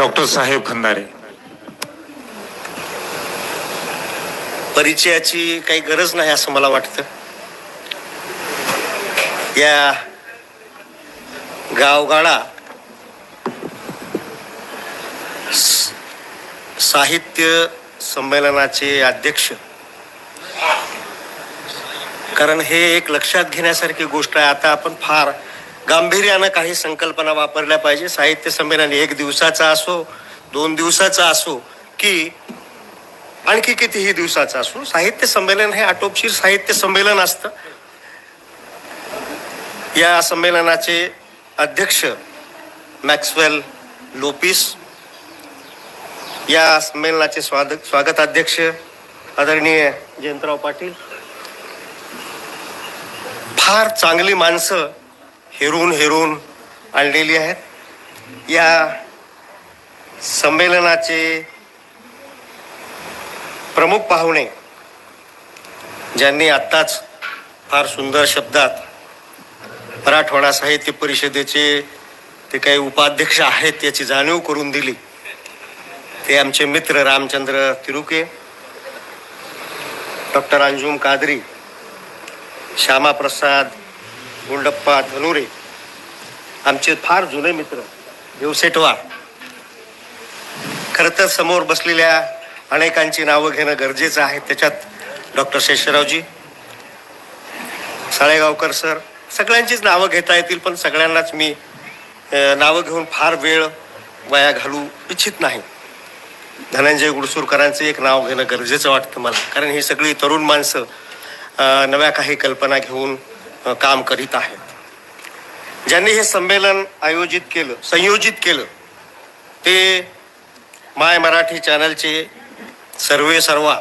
Doctor साहेब खंदारे. परिचयाची काही गरज नाही असं मला वाटतं. या गावगाडा साहित्य संमेलनाचे अध्यक्ष. कारण हे एक लक्षात घेण्यासारखी गोष्ट आहे. आता आपण फार गांभीर्यानं काही संकल्पना वापरल्या पाहिजे. साहित्य संमेलन एक दिवसाचा असो दोन दिवसाचा असो की आणखी कितीही दिवसाचा असो. साहित्य संमेलन हे आटोपशीर साहित्य संमेलन असतं. या संमेलनाचे अध्यक्ष मॅक्सवेल लोपिस या संमेलनाचे स्वागत स्वागताध्यक्ष आदरणीय जयंतराव पाटील. फार चांगली माणसं हेरून हेरून आणलेली आहेत. या संमेलनाचे प्रमुख पाहुणे ज्यांनी आत्ताच फार सुंदर शब्दात मराठवाडा साहित्य परिषदेचे ते काही उपाध्यक्ष आहेत याची जाणीव करून दिली. ते आमचे मित्र रामचंद्र तिरुके डॉक्टर अंजुम कादरी श्यामाप्रसाद गुंडप्पा धनुरे आमचे फार जुने मित्र देवसेटवा खरं तर समोर बसलेल्या अनेकांची नावं घेणं गरजेचं आहे. त्याच्यात डॉक्टर शेषरावजी साळेगावकर सर सगळ्यांचीच नावं घेता येतील पण सगळ्यांनाच मी नावं घेऊन फार वेळ वाया घालू इच्छित नाही. धनंजय गुडसूरकरांचं एक नाव घेणं गरजेचं वाटतं मला कारण ही सगळी तरुण माणसं नव्या काही कल्पना घेऊन काम करीत आहेत. ज्यांनी हे संमेलन आयोजित केलं संयोजित केलं ते माय मराठी चॅनलचे सर्वे सर्वा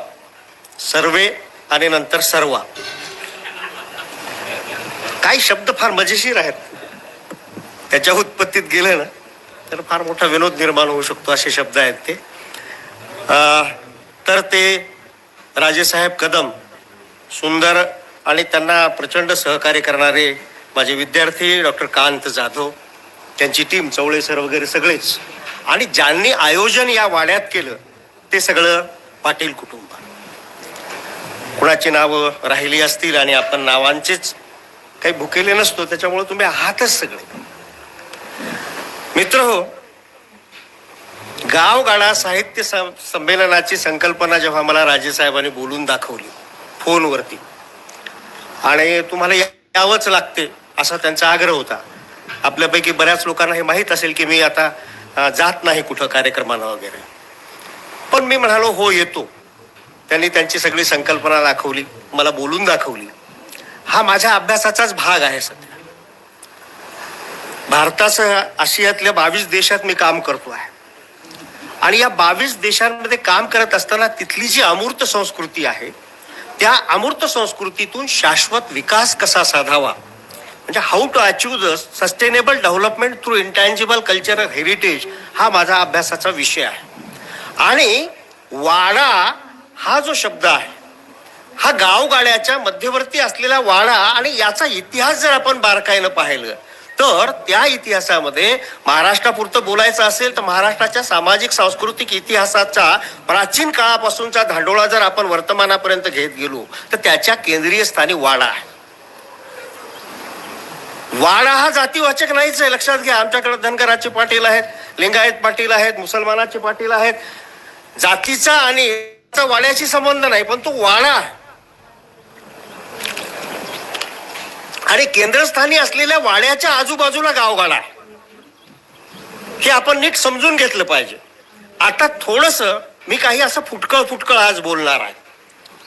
सर्वे आणि नंतर सर्वा. काही शब्द फार मजेशीर आहेत. त्याच्या उत्पत्तीत गेलं ना तर फार मोठा विनोद निर्माण होऊ शकतो असे शब्द आहेत ते. अं, तर ते राजेसाहेब कदम सुंदर आणि त्यांना प्रचंड सहकार्य करणारे माझे विद्यार्थी डॉक्टर कांत जाधव त्यांची टीम चवळे सर वगैरे सगळेच. आणि ज्यांनी आयोजन या वाड्यात केलं ते सगळं पाटील कुटुंब. कुणाची नावं राहिली असतील आणि आपण नावांचेच काही भुकेले नसतो त्याच्यामुळे तुम्ही आहातच सगळे. मित्र हो गावगाडा साहित्य सं- संमेलनाची संकल्पना जेव्हा मला राजेसाहेबांनी बोलून दाखवली फोनवरती आणि तुम्हाला या- यावंच लागते असा त्यांचा आग्रह होता. आपल्यापैकी बऱ्याच लोकांना हे माहीत असेल की मी आता जात नाही कुठं कार्यक्रमाला वगैरे. पण मी म्हणालो हो येतो. त्यांनी त्यांची सगळी संकल्पना दाखवली मला बोलून दाखवली. हा माझ्या अभ्यासाचाच भाग आहे सध्या. भारतासह आशियातल्या बावीस देशात मी काम करतो आहे. आणि या बावीस देशांमध्ये काम करत असताना तिथली जी अमूर्त संस्कृती आहे त्या अमूर्त संस्कृतीतून शाश्वत विकास कसा साधावा? म्हणजे how to achieve the sustainable development through intangible cultural heritage हा माझा अभ्यासाचा विषय आहे. आणि वाडा हा जो शब्द आहे हा गावगाड्याच्या मध्यवर्ती असलेला वाडा आणि याचा इतिहास जर आपण बारकाईनं पाहिलं तर त्या इतिहासामध्ये महाराष्ट्रापुरतं बोलायचं असेल तर महाराष्ट्राच्या सामाजिक सांस्कृतिक इतिहासाचा प्राचीन काळापासूनचा धांडोळा जर आपण वर्तमानापर्यंत घेत गेलो तर त्याच्या केंद्रीय स्थानी वाडा आहे. वाडा हा जातीवाचक नाहीच आहे. लक्षात घ्या आमच्याकडे धनगराचे पाटील आहेत लिंगायत पाटील आहेत मुसलमानाचे पाटील आहेत. जातीचा आणि वाड्याशी संबंध नाही पण तो वाडा आणि केंद्रस्थानी असलेल्या वाड्याच्या आजूबाजूला गावगाडा आहे हे आपण नीट समजून घेतलं पाहिजे. आता थोडस मी काही असं फुटकळ फुटकळ आज बोलणार आहे.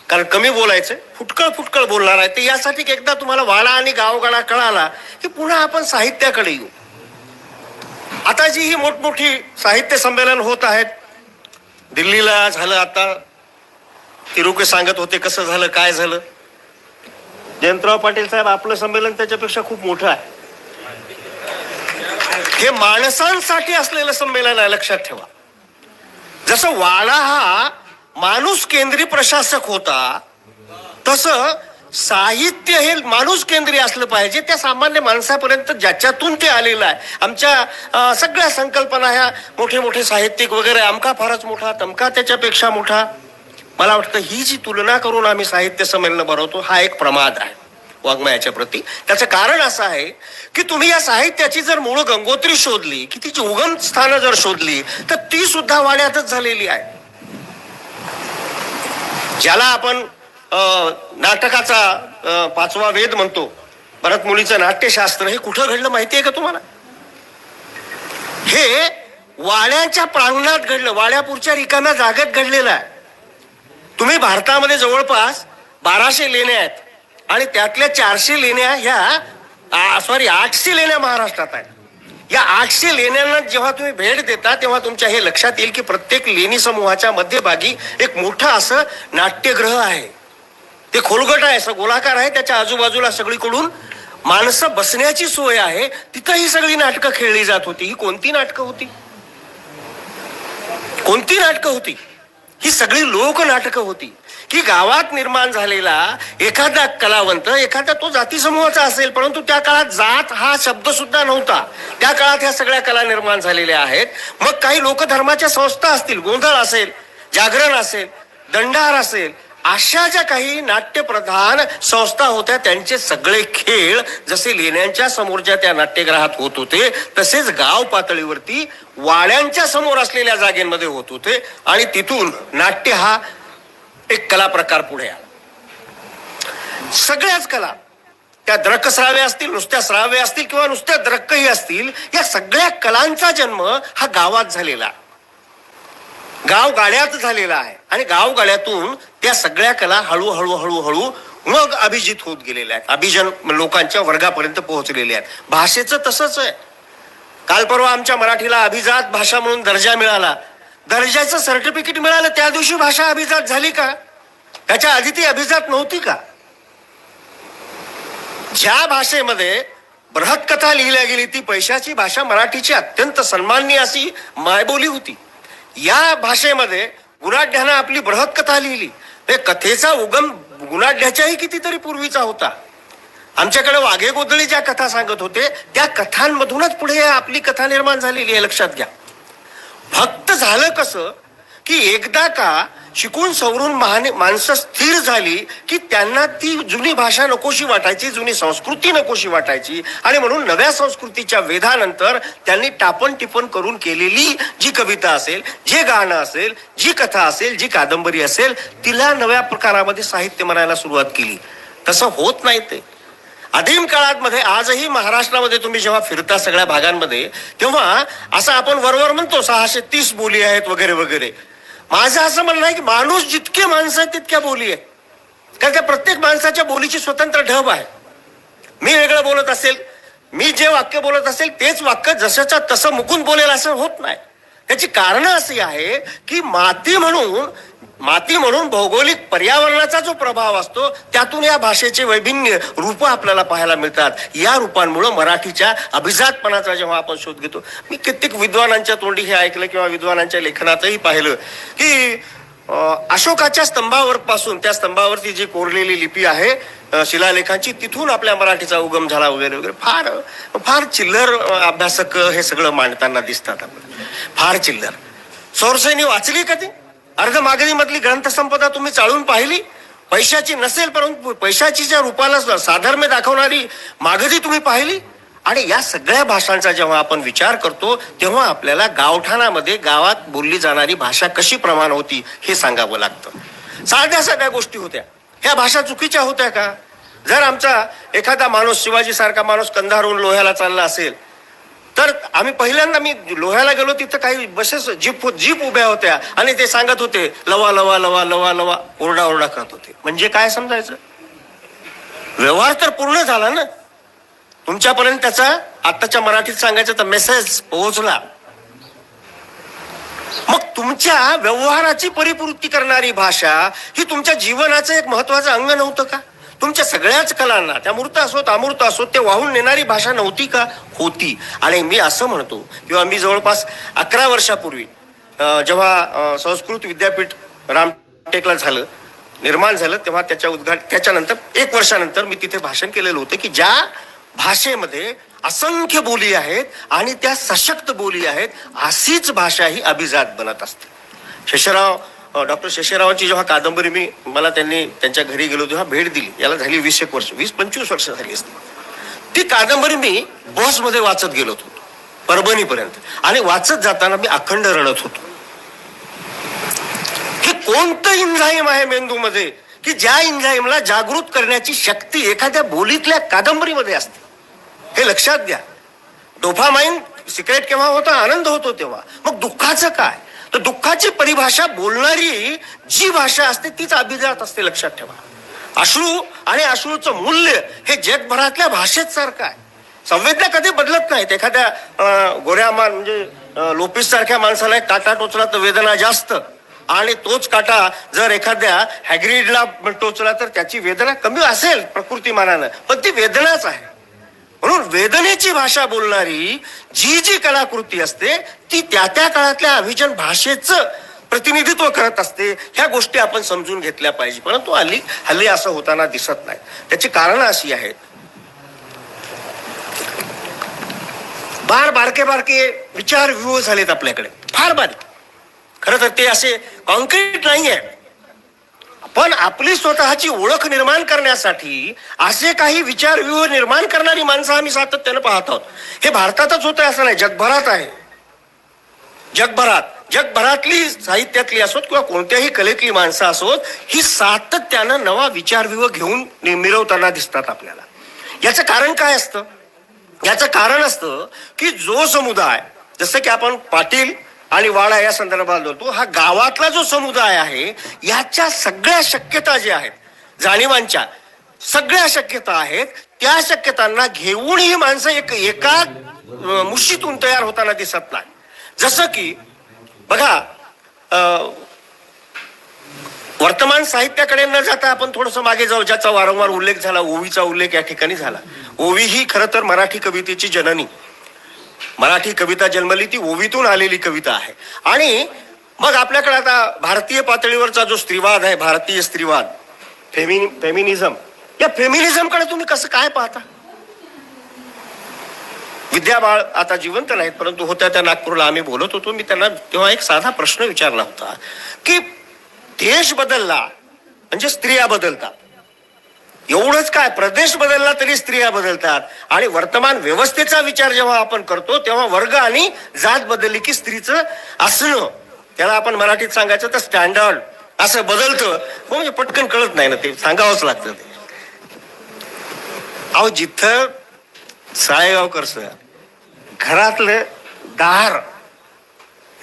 कारण कमी बोलायचं फुटकळ फुटकळ बोलणार आहे. ते यासाठी एकदा तुम्हाला वाडा आणि गावगाडा कळाला की पुन्हा आपण साहित्याकडे येऊ. आता जी ही मोठमोठी साहित्य संमेलन होत आहेत दिल्लीला झालं आता. तिरुके सांगत होते कसं झालं काय झालं? जयंतराव पाटील साहेब आपलं संमेलन त्याच्यापेक्षा खूप मोठं आहे. हे माणसांसाठी असलेलं संमेलन आहे लक्षात ठेवा. जसं वाडा हा माणूस केंद्री प्रशासक होता तसं साहित्य हे माणूस केंद्रीय असलं पाहिजे त्या सामान्य माणसापर्यंत ज्याच्यातून ते आलेलं आहे. आमच्या सगळ्या संकल्पना ह्या मोठे मोठे साहित्यिक वगैरे अमका फारच मोठा तमका त्याच्यापेक्षा मोठा. मला वाटतं ही जी तुलना करून आम्ही साहित्य संमेलन भरवतो हा एक प्रमाद आहे वाङ्मयाच्या प्रती. त्याचं कारण असं आहे की तुम्ही या साहित्याची जर मूळ गंगोत्री शोधली की तिची उगम स्थानं जर शोधली तर ती सुद्धा वाड्यातच झालेली आहे. ज्याला आपण नाटकाचा पाचवा वेद म्हणतो भरत मुलीचं नाट्यशास्त्र हे कुठं घडलं माहिती आहे का तुम्हाला? हे वाड्याच्या प्रांगणात घडलं वाड्यापूरच्या रिकाम्या जागेत घडलेलं आहे. तुम्ही भारतामध्ये जवळपास बाराशे लेण्या आहेत. आणि त्यातल्या चारशे लेण्या ह्या सॉरी आठशे लेण्या महाराष्ट्रात आहेत. या आठशे लेण्यांना जेव्हा तुम्ही भेट देता तेव्हा तुमच्या हे लक्षात येईल की प्रत्येक लेणी समूहाच्या मध्यभागी एक मोठं असं नाट्यग्रह आहे. ते खोलगट आहे असं गोलाकार आहे. त्याच्या आजूबाजूला सगळीकडून माणसं बसण्याची सोय आहे. तिथं ही सगळी नाटकं खेळली जात होती. ही कोणती नाटकं होती? कोणती नाटकं होती? ही सगळी लोकनाटकं होती. की गावात निर्माण झालेला एखादा कलावंत एखादा तो जाती समूहाचा असेल परंतु त्या काळात जात हा शब्द सुद्धा नव्हता. त्या काळात ह्या सगळ्या कला निर्माण झालेल्या आहेत. मग काही लोकधर्माच्या संस्था असतील गोंधळ असेल जागरण असेल दंडार असेल अशा ज्या काही नाट्यप्रधान संस्था होत्या त्यांचे सगळे खेळ जसे लेण्यांच्या समोरच्या त्या नाट्यगृहात होत होते तसेच गाव पातळीवरती वाड्यांच्या समोर असलेल्या जागेमध्ये होत होते. आणि तिथून नाट्य हा एक कला प्रकार पुढे आला. सगळ्याच कला त्या द्रक श्राव्य असतील नुसत्या श्राव्य असतील किंवा नुसत्या द्रक्कही असतील या सगळ्या कलांचा जन्म हा गावात झालेला. गाव गाड्यात झालेला आहे. आणि गाव गाड्यातून त्या सगळ्या कला हळूहळू हळूहळू मग अभिजित होत गेलेल्या आहेत. अभिजन लोकांच्या वर्गापर्यंत पोहोचलेल्या आहेत. भाषेचं तसंच आहे. काल परवा आमच्या मराठीला अभिजात भाषा म्हणून दर्जा मिळाला. दर्जाचं सर्टिफिकेट मिळालं त्या दिवशी भाषा अभिजात झाली का? त्याच्या आधी ती अभिजात नव्हती का? ज्या भाषेमध्ये बृहत कथा लिहिल्या गेली ती पैशाची भाषा मराठीची अत्यंत सन्माननीय अशी मायबोली होती. या भाषेमध्ये गुणाढ्यानं आपली बृहत कथा लिहिली. ते कथेचा उगम गुणाढ्याच्याही कितीतरी पूर्वीचा होता. आमच्याकडे वाघेगोदळी ज्या कथा सांगत होते त्या कथांमधूनच पुढे आपली कथा निर्माण झालेली आहे लक्षात घ्या. फक्त झालं कसं की एकदा का शिकून सवरून महाने माणसं स्थिर झाली की त्यांना ती जुनी भाषा नकोशी वाटायची जुनी संस्कृती नकोशी वाटायची. आणि म्हणून नव्या संस्कृतीच्या वेधानंतर त्यांनी टापण टिपण करून केलेली जी कविता असेल जे गाणं असेल जी कथा असेल जी कादंबरी असेल तिला नव्या प्रकारामध्ये साहित्य म्हणायला सुरुवात केली. तसं होत नाही ते. आदिम काळात मध्ये आजही महाराष्ट्रामध्ये तुम्ही जेव्हा फिरता सगळ्या भागांमध्ये तेव्हा असं आपण वरवर म्हणतो सहाशे तीस बोली आहेत वगैरे वगैरे. माझं असं म्हणणं आहे की माणूस जितके माणसं आहेत तितक्या बोली आहे. कारण त्या प्रत्येक माणसाच्या बोलीची स्वतंत्र ढब आहे. मी वेगळं बोलत असेल मी जे वाक्य बोलत असेल तेच वाक्य जसंच्या तसं मुकून बोलेल असं होत नाही. त्याची कारणं अशी आहे की माती म्हणून माती म्हणून भौगोलिक पर्यावरणाचा जो प्रभाव असतो त्यातून या भाषेचे वैभिन्य रूप आपल्याला पाहायला मिळतात. या रूपांमुळं मराठीच्या अभिजातपणाचा जेव्हा आपण शोध घेतो मी कित्येक विद्वानांच्या तोंडी हे ऐकलं किंवा विद्वानांच्या लेखनातही पाहिलं की अशोकाच्या स्तंभावर पासून त्या स्तंभावरती जी कोरलेली लिपी आहे शिलालेखांची तिथून आपल्या मराठीचा उगम झाला वगैरे वगैरे. फार फार चिल्लर अभ्यासक हे सगळं मांडताना दिसतात आपण फार चिल्लर. सोरसेनी वाचली का ती ग्रंथसंपदा तुम्ही चाळून पाहिली. पैशाची नसेल परंतु पैशाची रूपाला साधर्म्य दाखवणारी मागधी तुम्ही पाहिली. आणि या सगळ्या भाषांचा जेव्हा आपण विचार करतो तेव्हा आपल्याला गावठाणामध्ये गावात बोलली जाणारी भाषा कशी प्रमाण होती हे सांगावं लागतं. साध्या साध्या गोष्टी होत्या. ह्या भाषा चुकीच्या होत्या का? जर आमचा एखादा माणूस शिवाजी सारखा माणूस कंधारहून लोह्याला चालला असेल तर आम्ही पहिल्यांदा मी लोह्याला गेलो तिथं काही बसेस जीप हो-, जीप उभ्या होत्या. आणि ते सांगत होते लवा लवा लवा लवा लवा ओरडा ओरडा करत होते. म्हणजे काय समजायचं? व्यवहार तर पूर्ण झाला ना? तुमच्यापर्यंत त्याचा आताच्या मराठीत सांगायचं तर मेसेज पोहोचला. मग तुमच्या व्यवहाराची परिपूर्ती करणारी भाषा ही तुमच्या जीवनाचं एक महत्वाचं अंग नव्हतं का? तुमच्या सगळ्याच कलांना त्या मूर्त असोत अमूर्त असोत ते वाहून नेणारी भाषा नव्हती का? होती. आणि मी असं म्हणतो किंवा मी जवळपास अकरा वर्षापूर्वी जेव्हा संस्कृत विद्यापीठ रामटेकला झालं निर्माण झालं तेव्हा त्याच्या उद्घाट त्याच्यानंतर एक वर्षानंतर मी तिथे भाषण केलेलं होतं की ज्या भाषेमध्ये असंख्य बोली आहेत आणि त्या सशक्त बोली आहेत अशीच भाषा ही अभिजात बनत असते. शशराव डॉक्टर शेषरावांची जेव्हा कादंबरी मी मला त्यांनी त्यांच्या घरी गेलो तेव्हा भेट दिली. याला झाली वीस एक वर्ष वीस पंचवीस वर्ष झाली असती. ती कादंबरी मी बसमध्ये वाचत गेलो होतो परभणीपर्यंत. आणि वाचत जाताना मी अखंड रडत होतो. हे कोणतं इंझाईम आहे मेंदूमध्ये की ज्या इंझाईमला जागृत करण्याची शक्ती एखाद्या बोलीतल्या कादंबरीमध्ये असते? हे लक्षात घ्या. डोफामाइन सिक्रेट केव्हा होता? आनंद होतो तेव्हा. मग दुःखाचं काय? तर दुःखाची परिभाषा बोलणारी जी भाषा असते तीच अभिजात असते लक्षात ठेवा. अश्रू आणि अश्रूचं मूल्य हे जगभरातल्या भाषेत सारखं आहे. संवेदना कधी बदलत नाहीत. एखाद्या गोऱ्या मान म्हणजे लोपीस सारख्या माणसाला एक काटा टोचला तर वेदना जास्त. आणि तोच काटा जर एखाद्या हॅग्रीडला टोचला तर त्याची वेदना कमी असेल प्रकृतीमानानं. पण ती वेदनाच आहे. म्हणून वेदनेची भाषा बोलणारी जी जी कलाकृती असते ती त्या त्या काळातल्या अभिजन भाषेचं प्रतिनिधित्व करत असते. ह्या गोष्टी आपण समजून घेतल्या पाहिजे. परंतु हल्ली हल्ली असं होताना दिसत नाही. त्याची कारणं अशी आहेत. बार बारके बारके विचार व्यूह झालेत आपल्याकडे. फार बारीक. खरं तर ते असे कॉन्क्रीट नाही आहे पण आपली स्वतःची ओळख निर्माण करण्यासाठी असे काही विचारव्यूह निर्माण करणारी माणसं आम्ही सातत्यानं पाहत आहोत. हे भारतातच होतं आहे असं नाही जगभरात आहे. जगभरात जगभरातली साहित्यातली असोत किंवा कोणत्याही कलेतली माणसं असोत ही सातत्यानं नवा विचारव्यूह घेऊन मिरवताना दिसतात आपल्याला. याचं कारण काय असतं? याचं कारण असतं की जो समुदाय जसं की आपण पाटील आणि वाडा या संदर्भात बोलतो हा गावातला जो समुदाय आहे याच्या सगळ्या शक्यता ज्या आहेत जाणीवांच्या सगळ्या शक्यता आहेत त्या शक्यतांना घेऊन ही माणसं एक एका मुशीतून तयार होताना दिसत नाही जसं की बघा वर्तमान साहित्याकडे न जाता आपण थोडस मागे जाऊ ज्याचा वारंवार उल्लेख झाला ओवीचा उल्लेख या ठिकाणी झाला. ओवी ही खरं तर मराठी कवितेची जननी. मराठी कविता जन्मली ती ओवीतून आलेली कविता आहे. आणि मग आपल्याकडे आता भारतीय पातळीवरचा जो स्त्रीवाद आहे भारतीय स्त्रीवाद फेमिनि फेमिनिझम या फेमिनिझमकडे तुम्ही कसं काय पाहता? विद्या बाळ आता जिवंत नाहीत परंतु होत्या त्या नागपूरला आम्ही बोलत होतो. मी त्यांना तेव्हा एक साधा प्रश्न विचारला होता की देश बदलला म्हणजे स्त्रिया बदलतात. एवढंच काय? प्रदेश बदलला तरी स्त्रिया बदलतात. आणि वर्तमान व्यवस्थेचा विचार जेव्हा आपण करतो तेव्हा वर्ग आणि जात बदलली की स्त्रीचं असणं. त्याला आपण मराठीत सांगायचं तर स्टँडर्ड असं बदलतं. हो म्हणजे पटकन कळत नाही ना ते. सांगावंच लागतं ते. अहो जिथं साळेगावकर सर घरातलं दार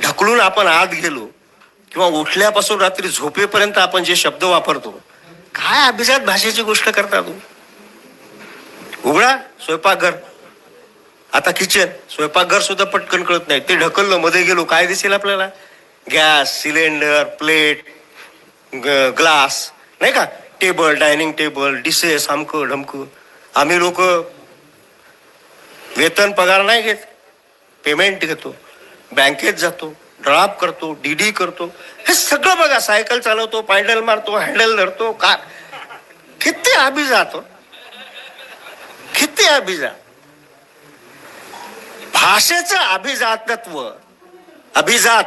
ढकलून आपण आत गेलो किंवा उठल्यापासून रात्री झोपेपर्यंत आपण जे शब्द वापरतो काय अभिजात भाषेची गोष्ट करता तू? उघडा स्वयंपाकघर. आता किचन स्वयंपाकघर सुद्धा पटकन कळत नाही. ते ढकललं मध्ये गेलो काय दिसेल आपल्याला? गॅस सिलेंडर प्लेट ग्लास नाही का? टेबल डायनिंग टेबल डिसेस आमकं ढमकं. आम्ही लोक वेतन पगार नाही घेत. पेमेंट घेतो. बँकेत जातो. ड्रॉप करतो डीडी करतो. हे सगळं बघा सायकल चालवतो पायडल मारतो हँडल धरतो का किती अभिजात हो किती अभिजात भाषेचं अभिजातत्व अभिजात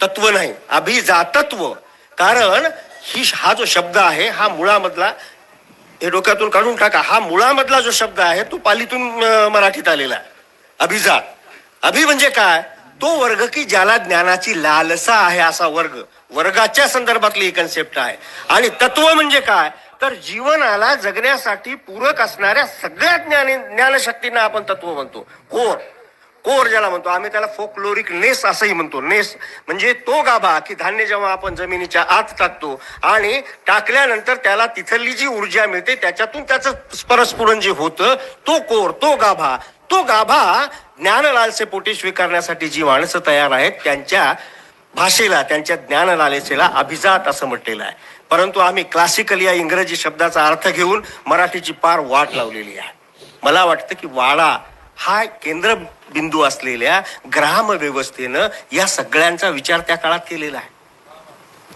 तत्व नाही अभिजातत्व. कारण ही हा जो शब्द आहे हा मुळामधला हे डोक्यातून काढून टाका हा मुळामधला जो शब्द आहे तो पालीतून मराठीत आलेला आहे. अभिजात. अभि म्हणजे काय? तो वर्ग की ज्याला ज्ञानाची लालसा आहे असा वर्ग वर्गाच्या संदर्भातली ही कन्सेप्ट आहे. आणि तत्व म्हणजे काय? तर जीवनाला जगण्यासाठी पूरक असणाऱ्या सगळ्या ज्ञान ज्ञानशक्तींना आपण तत्व म्हणतो. कोर. कोर ज्याला म्हणतो. आम्ही त्याला फोकलोरिक नेस असंही म्हणतो. नेस म्हणजे तो गाभा की धान्य जेव्हा आपण जमिनीच्या आत टाकतो आणि टाकल्यानंतर त्याला तिथली जी ऊर्जा मिळते त्याच्यातून त्याचं परस्फुरण जे होतं तो कोर तो गाभा. तो गाभा ज्ञानलालसे पोटी स्वीकारण्यासाठी जी माणसं तयार आहेत त्यांच्या भाषेला त्यांच्या ज्ञानलालसेला अभिजात असं म्हटलेलं आहे. परंतु आम्ही क्लासिकल या इंग्रजी शब्दाचा अर्थ घेऊन मराठीची पार वाट लावलेली आहे. मला वाटतं की वाडा हा केंद्रबिंदू असलेल्या ग्राम व्यवस्थेनं या सगळ्यांचा विचार त्या काळात केलेला आहे.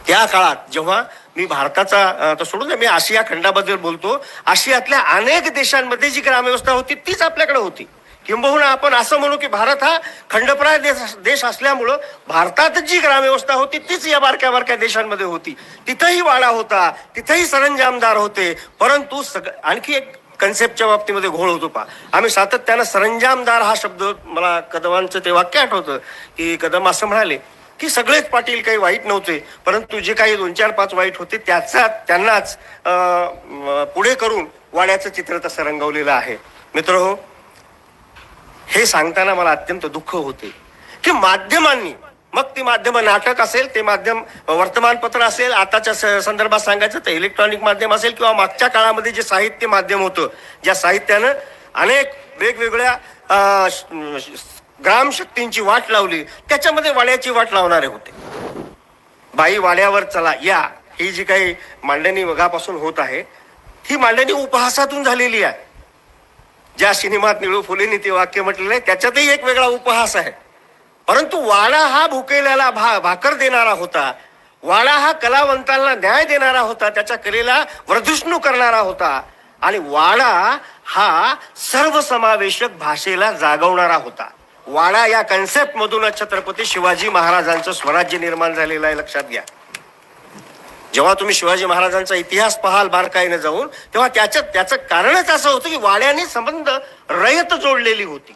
त्या काळात जेव्हा मी भारताचा तर सोडून मी आशिया खंडाबद्दल बोलतो आशियातल्या अनेक देशांमध्ये जी ग्रामव्यवस्था होती तीच आपल्याकडे होती. किंबहुना आपण असं म्हणू की भारत हा खंडप्राय देश देश असल्यामुळं भारतात जी ग्रामव्यवस्था होती तीच या बारक्या बारक्या देशांमध्ये होती. तिथंही वाडा होता तिथंही सरंजामदार होते परंतु सग आणखी एक कन्सेप्टच्या बाबतीमध्ये घोळ होतो पा आम्ही सातत्यानं सरंजामदार हा शब्द मला कदमांचं ते वाक्य आठवतं की कदम असं म्हणाले की सगळेच पाटील काही वाईट नव्हते परंतु जे काही दोन चार पाच वाईट होते त्याचा त्यांनाच पुढे करून वाड्याचं चित्र तसं रंगवलेलं आहे. मित्र हो हे सांगताना मला अत्यंत दुःख होते की माध्यमांनी मग ती माध्यम नाटक असेल ते माध्यम वर्तमानपत्र असेल आताच्या स- संदर्भात सांगायचं तर इलेक्ट्रॉनिक माध्यम असेल किंवा मागच्या काळामध्ये जे साहित्य माध्यम होतं ज्या साहित्यानं अनेक वेगवेगळ्या ग्रामशक्तींची वाट लावली त्याच्यामध्ये वाड्याची वाट लावणारे होते. बाई वाड्यावर चला या ही जी काही मांडणी वगापासून होत आहे ही मांडणी उपहासातून झालेली आहे. ज्या सिनेमात निळू फुलेंनी ते वाक्य म्हटलेलं आहे त्याच्यातही एक वेगळा उपहास आहे. परंतु वाडा हा भुकेल्याला भा भाकर देणारा होता. वाडा हा कलावंतांना न्याय देणारा होता त्याच्या कलेला वर्धिष्णू करणारा होता. आणि वाडा हा सर्वसमावेशक भाषेला जागवणारा होता. वाडा या कन्सेप्ट मधूनच छत्रपती शिवाजी महाराजांचं स्वराज्य निर्माण झालेलं आहे लक्षात घ्या. जेव्हा तुम्ही शिवाजी महाराजांचा इतिहास पाहाल बारकाईनं जाऊन तेव्हा त्याच्यात त्याचं कारणच असं होतं की वाड्याने संबंध रयत जोडलेली होती.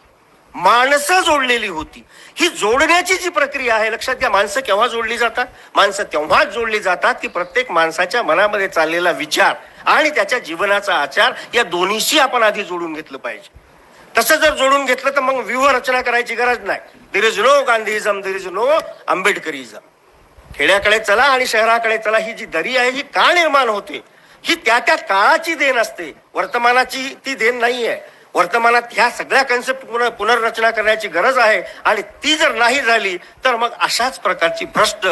माणसं जोडलेली होती. ही जोडण्याची जी प्रक्रिया आहे लक्षात घ्या माणसं केव्हा जोडली जातात? माणसं तेव्हाच जोडली जातात की प्रत्येक माणसाच्या मनामध्ये चाललेला विचार आणि त्याच्या जीवनाचा आचार या दोन्हीशी आपण आधी जोडून घेतलं पाहिजे. तसं जर जोडून घेतलं तर मग व्यूह रचना करायची गरज नाही. There is no Gandhism there is no Ambedkarism खेड्याकडे चला आणि शहराकडे चला. ही जी दरी आहे ही का निर्माण होते? ही त्या त्या काळाची देण असते. वर्तमानाची ती देण नाही आहे वर्तमानात ह्या सगळ्या कन्सेप्ट पुनर् पुनर्रचना करण्याची गरज आहे. आणि ती जर नाही झाली तर मग अशाच प्रकारची भ्रष्ट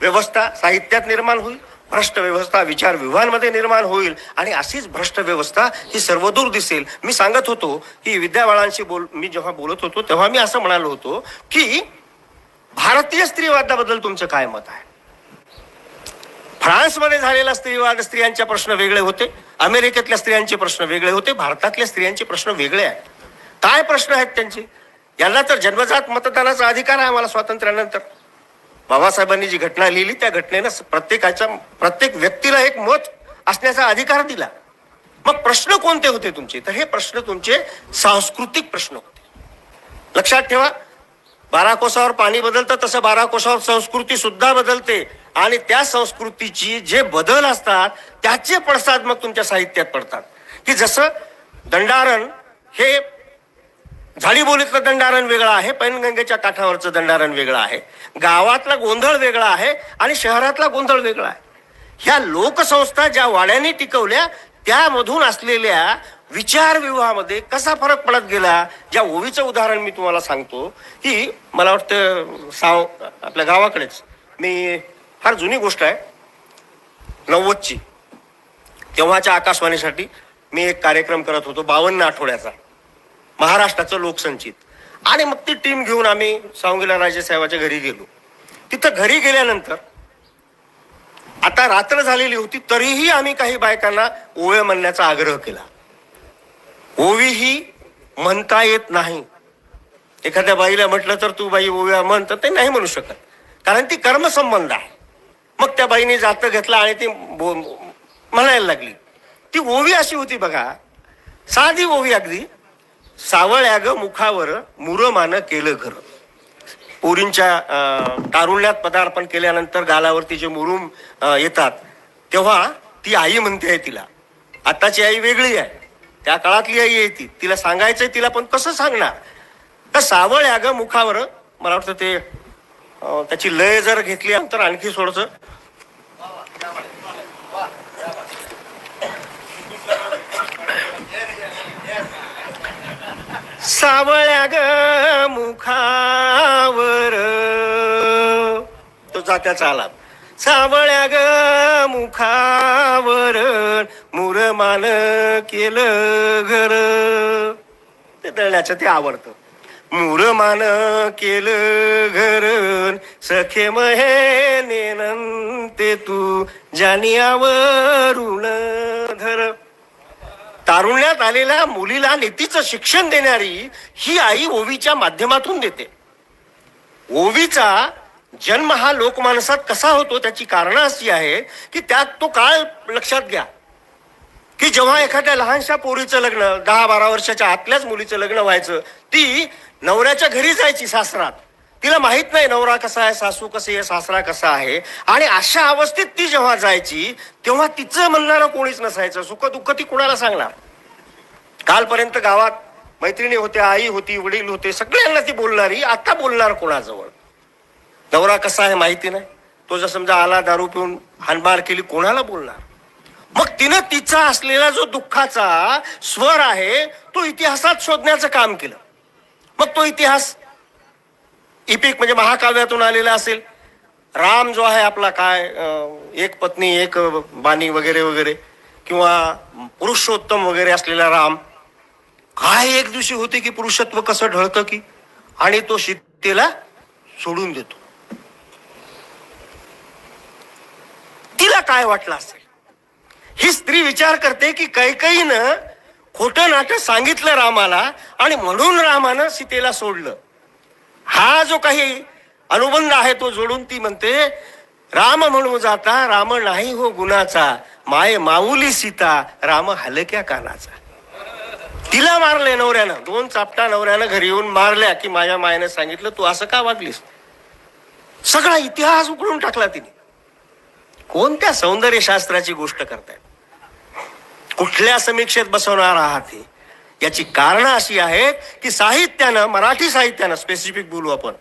व्यवस्था साहित्यात निर्माण होईल. भ्रष्ट व्यवस्था विचार विवाहांमध्ये निर्माण होईल. आणि अशीच भ्रष्ट व्यवस्था ही सर्वदूर दिसेल. मी सांगत होतो की विद्याबाळांशी बोल मी जेव्हा बोलत होतो तेव्हा मी असं म्हणालो होतो की भारतीय स्त्रीवादाबद्दल तुमचं काय मत आहे? फ्रान्समध्ये झालेला स्त्रीवाद स्त्रियांचे प्रश्न वेगळे होते अमेरिकेतल्या स्त्रियांचे प्रश्न वेगळे होते भारतातल्या स्त्रियांचे प्रश्न वेगळे आहेत. काय प्रश्न आहेत त्यांचे? यांना तर जन्मजात मतदानाचा अधिकार आहे आम्हाला स्वातंत्र्यानंतर. बाबासाहेबांनी जी घटना लिहिली त्या घटनेनं प्रत्येकाच्या प्रत्येक व्यक्तीला एक मत असण्याचा अधिकार दिला. मग प्रश्न कोणते होते तुमचे? तर हे प्रश्न तुमचे सांस्कृतिक प्रश्न होते. लक्षात ठेवा बारा कोसावर पाणी बदलतं तसं बारा कोसावर संस्कृती सुद्धा बदलते. आणि त्या संस्कृतीची जे बदल असतात त्याचे पडसाद मग तुमच्या साहित्यात पडतात. की जसं दंडारण हे झाडीबोलीतलं दंडारण वेगळं आहे पैनगंगेच्या काठावरचं दंडारण वेगळं आहे गावातला गोंधळ वेगळा आहे आणि शहरातला गोंधळ वेगळा आहे. ह्या लोकसंस्था ज्या वाड्याने टिकवल्या त्यामधून असलेल्या विचार विवाहामध्ये कसा फरक पडत गेला? ज्या ओवीचं उदाहरण मी तुम्हाला सांगतो की मला वाटतं साव आपल्या गावाकडेच. मी फार जुनी गोष्ट आहे. नव्वदची. तेव्हाच्या आकाशवाणीसाठी मी एक कार्यक्रम करत होतो बावन्न आठवड्याचा. महाराष्ट्राचं लोकसंचित आणि मग ती टीम घेऊन आम्ही सावंगीला राजेसाहेबाच्या घरी गेलो. तिथं घरी गेल्यानंतर आता रात्र झालेली होती तरीही आम्ही काही बायकांना ओव्या म्हणण्याचा आग्रह केला. ओवी ही म्हणता येत नाही. एखाद्या बाईला म्हटलं तर तू बाई ओव्या म्हण तर ते नाही म्हणू शकत. कारण ती कर्मसंबंध आहे. मग त्या बाईने जातं घेतला आणि ती बो- म्हणायला लागली. ती ओवी अशी होती बघा. साधी ओवी अगदी. सावळ्या ग मुखावर मुरमानं केलं घर. पोरींच्या तारुण्यात पदार्पण केल्यानंतर गालावरती जे मुरुम येतात तेव्हा ती आई म्हणते आहे तिला आताची आई वेगळी आहे. त्या काळातली आई आहे ती. तिला सांगायचंय तिला पण कसं सांगणार? तर सावळ्या ग मुखावर. मला वाटतं ते त्याची लय जर घेतली तर आणखी थोडस सावळ्या ग मुखावर. तो जात्याचा आला सावळ्या ग मुखावर. मुरमाल केलं घर. ते दळण्याचं ते आवडतं. मुरमान केलं घर. सखे महे नेनंते तू जानियावरून धर. तारुण्यात आलेल्या मुलीला नीतीचं शिक्षण देणारी ही आई ओवीच्या माध्यमातून देते. ओवीचा जन्म हा लोकमानसात कसा होतो त्याची कारणं अशी आहे की त्यात तो काळ लक्षात घ्या. की जेव्हा एखाद्या लहानशा पोरीचं लग्न दहा बारा वर्षाच्या आतल्याच मुलीचं लग्न व्हायचं ती नवऱ्याच्या घरी जायची सासरात. तिला माहीत नाही नवरा कसा आहे सासू कसे आहे सासरा कसा आहे. आणि अशा अवस्थेत ती जेव्हा जायची तेव्हा तिचं म्हणणारं कोणीच नसायचं. सुख दुःख ती कुणाला सांगणार? कालपर्यंत गावात मैत्रिणी होत्या आई होती वडील होते सगळ्यांना ती बोलणारी आता बोलणार कोणाजवळ? नवरा कसा आहे माहिती नाही. तो जर समजा आला दारू पिऊन हानमार केली कोणाला बोलणार? मग तिनं तिचा असलेला जो दुःखाचा स्वर आहे तो इतिहासात शोधण्याचं काम केलं. मग तो इतिहास इपिक म्हणजे महाकाव्यातून आलेला असेल. राम जो आहे आपला काय एक पत्नी एक बाणी वगैरे वगैरे किंवा पुरुषोत्तम वगैरे असलेला राम. काय एक दिवशी होते की पुरुषत्व कसं ढळतं की? आणि तो सीतेला सोडून देतो. तिला काय वाटलं असेल? ही स्त्री विचार करते की कैकईनं खोटं नाटक सांगितलं रामाला आणि म्हणून रामानं सीतेला सोडलं. हा जो काही अनुबंध आहे तो जोडून ती म्हणते राम म्हणून जाता राम नाही हो गुणाचा. माय माऊली सीता राम हलक्या कानाचा. तिला मारले नवऱ्यानं दोन चापटा नवऱ्यानं घरी येऊन मारल्या की माझ्या मायनं सांगितलं तू असं का वागलीस? सगळा इतिहास उकळून टाकला तिने. कोणत्या सौंदर्य शास्त्राची गोष्ट करतायत? कुठल्या समीक्षेत बसवणार आहात हे? याची कारणं अशी आहेत की साहित्यानं मराठी साहित्यानं स्पेसिफिक बोलू आपण.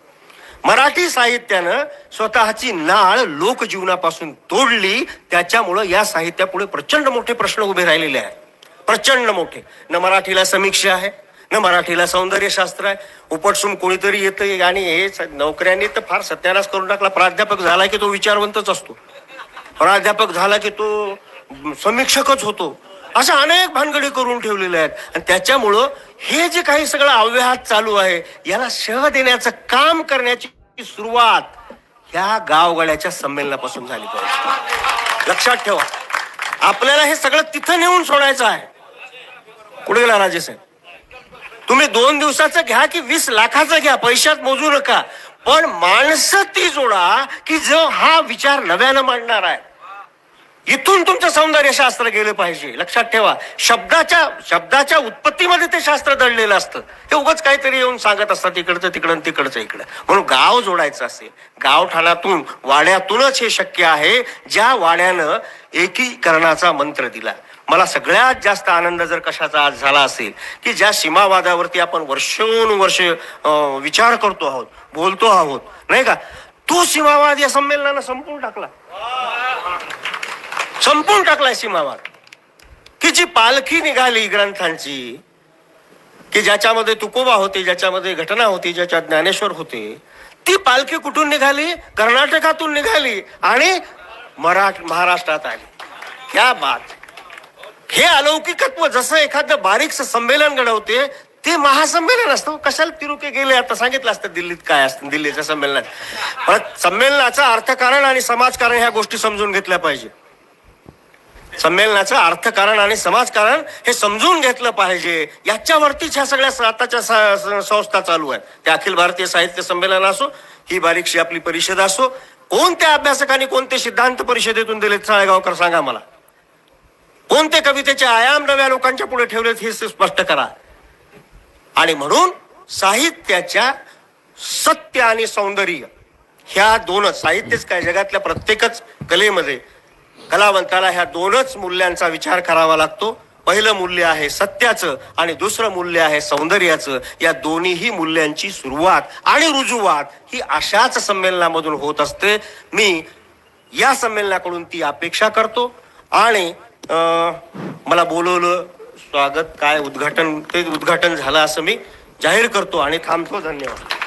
मराठी साहित्यानं स्वतःची नाळ लोकजीवनापासून तोडली त्याच्यामुळं या साहित्यापुढे प्रचंड मोठे प्रश्न उभे राहिलेले आहेत. प्रचंड मोठे. न मराठीला समीक्षा आहे न मराठीला सौंदर्यशास्त्र आहे. उपटसून कोणीतरी येतं आणि हे नोकऱ्यांनी तर फार सत्यानाश करून टाकला. प्राध्यापक झाला की तो विचारवंतच असतो. प्राध्यापक झाला की तो समीक्षकच होतो. अशा अनेक भानगडी करून ठेवलेल्या आहेत. आणि त्याच्यामुळं हे जे काही सगळं अव्याहत चालू आहे याला शह देण्याचं काम करण्याची सुरुवात ह्या गावगाड्याच्या संमेलनापासून झाली पाहिजे. लक्षात ठेवा. आपल्याला हे सगळं तिथं नेऊन सोडायचं आहे. कुठे गेला राजे साहेब? तुम्ही दोन दिवसाचं घ्या की वीस लाखाचं घ्या पैशात मोजू नका. पण माणसं ती जोडा की जो हा विचार नव्यानं मांडणार आहे. इथून तुमचं सौंदर्य शास्त्र गेलं पाहिजे. लक्षात ठेवा. शब्दाच्या शब्दाच्या उत्पत्तीमध्ये ते शास्त्र दडलेलं असतं. हे उगाच काहीतरी येऊन सांगत असतात इकडचं तिकडं तिकडचं इकडं. म्हणून गाव जोडायचं असेल गावठाणातून वाड्यातूनच हे शक्य आहे ज्या वाड्यानं एकीकरणाचा मंत्र दिला. मला सगळ्यात जास्त आनंद जर कशाचा आज झाला असेल की ज्या सीमावादावरती आपण वर्षोनुवर्ष विचार करतो आहोत बोलतो आहोत नाही का? तो सीमावाद या संमेलनानं संपून टाकला. संपून टाकलाय सीमावाद की जी पालखी निघाली ग्रंथांची की ज्याच्यामध्ये तुकोबा होते ज्याच्यामध्ये घटना होती ज्याच्यात ज्ञानेश्वर होते ती पालखी कुठून निघाली? कर्नाटकातून निघाली आणि मराठ महाराष्ट्रात आली. क्या बात. हे अलौकिकत्व जसं एखादं बारीकसं संमेलन घडवते ते महासंमेलन असतं. कशाला तिरुके गेले? आता सांगितलं असतं दिल्लीत काय असतं दिल्लीच्या संमेलनात. पण संमेलनाचं अर्थकारण आणि समाजकारण ह्या गोष्टी समजून घेतल्या पाहिजे. संमेलनाचं अर्थकारण आणि समाजकारण हे समजून घेतलं पाहिजे. याच्यावरतीच ह्या सगळ्या आताच्या संस्था चालू आहेत. ते अखिल भारतीय साहित्य संमेलन असो ही बारीकशी आपली परिषद असो कोणत्या अभ्यासकांनी कोणते सिद्धांत परिषदेतून दिलेत साळेगावकर सांगा मला. कोणते कवितेचे आयाम नव्या लोकांच्या पुढे ठेवलेत हे स्पष्ट करा. आणि म्हणून साहित्याच्या सत्य आणि सौंदर्य ह्या दोनच साहित्यच काय जगातल्या प्रत्येकच कलेमध्ये कलावंताला ह्या दोनच मूल्यांचा विचार करावा लागतो. पहिलं मूल्य आहे सत्याचं आणि दुसरं मूल्य आहे सौंदर्याचं. या दोन्हीही मूल्यांची सुरुवात आणि रुजुवात ही अशाच संमेलनामधून होत असते. मी या संमेलनाकडून ती अपेक्षा करतो. आणि मला बोलवलं स्वागत काय उद्घाटन ते उद्घाटन झालं असं मी जाहीर करतो आणि थांबतो. धन्यवाद.